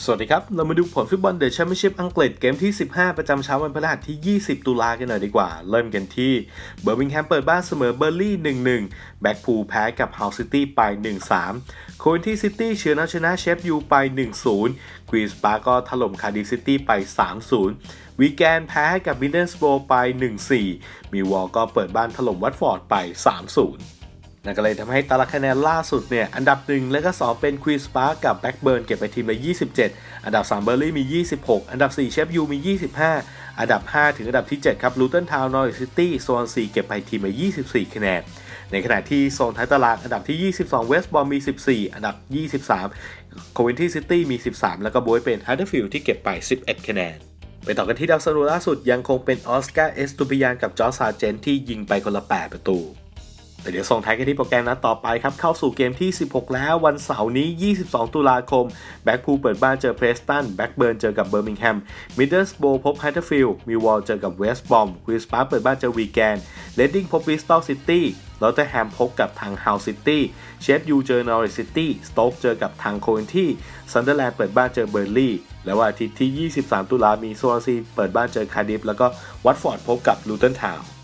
สวัสดีครับ เรามาดูผลฟุตบอลเดอะแชมเปี้ยนชิพอังกฤษเกมที่ 15 ประจำเช้าวันพฤหัสที่ 20 ตุลากันหน่อยดีกว่า เริ่มกันที่เบอร์มิงแฮมเปิดบ้านเสมอเบอร์ลี่ 1-1 แบ็กพูลแพ้กับเฮาซิตี้ไป 1-3 โควินที่ซิตี้เชือเอาชนะเชฟยูไป 1-0 ควีนสปาร์ก็ถล่มคาร์ดิฟซิตี้ไป 3-0 วีแกนแพ้ให้กับมิดเดิลสโบไป 1-4 มีวอลก็เปิดบ้านถล่มวัตฟอร์ดไป 3-0 นั่นก็เลยทำให้ตารางคะแนนล่าสุดเนี่ย อันดับ 1 และก็ 2 เป็นควีนสปาร์กับแบ็กเบิร์นเก็บไปทีมละ 27 อันดับ3เบอร์ลี่มี 26 อันดับ4เชฟยูมี 25 อันดับ 5 ถึงอันดับที่ 7 ครับลูเทนทาวนอร์ซิตี้โซน 4 เก็บไปทีมละ 24 คะแนน ในขณะที่โซนท้ายตารางอันดับที่ 22เวสต์บอมมี 14 อันดับ 23โควินที่ซิตี้มี 13 แล้วก็บวยเป็นฮัตเตอร์ฟิลด์ที่เก็บไป 11 คะแนนไปต่อกันที่ดาวซันโวล่าสุดยังคงเป็นออสการ์เอสตูปิยานกับจอร์ซาเจนที่ยิงไปคนละ 8 ประตู แต่เดี๋ยวส่งท้ายกันที่โปรแกรมนัดต่อไปครับ เข้าสู่เกมที่ 16 แล้ววันเสาร์นี้ 22 ตุลาคม แบ็กพูลเปิดบ้านเจอเพรสตัน แบ็กเบิร์นเจอกับเบอร์มิงแฮม มิดเดิลสโบพบไฮเทอร์ฟิลด์มิวอลเจอกับเวสต์บอมควีนสปาร์เปิดบ้านเจอวีแกนเลดดิ้งพบวิสตอลซิตี้ลอตเตอร์แฮมพบกับทางฮาวซิตี้ เชฟยูเจอนอริสซิตี้ สโต๊กเจอกับทางโคเวนที่ซันเดอร์แลนด์เปิดบ้านเจอเบอร์ลี่ และวันอาทิตย์ที่ 23 ตุลามีโซลซีเปิดบ้านเจอคาร์ดิฟ แล้วก็วัตฟอร์ดพบกับลูเทนทาวน์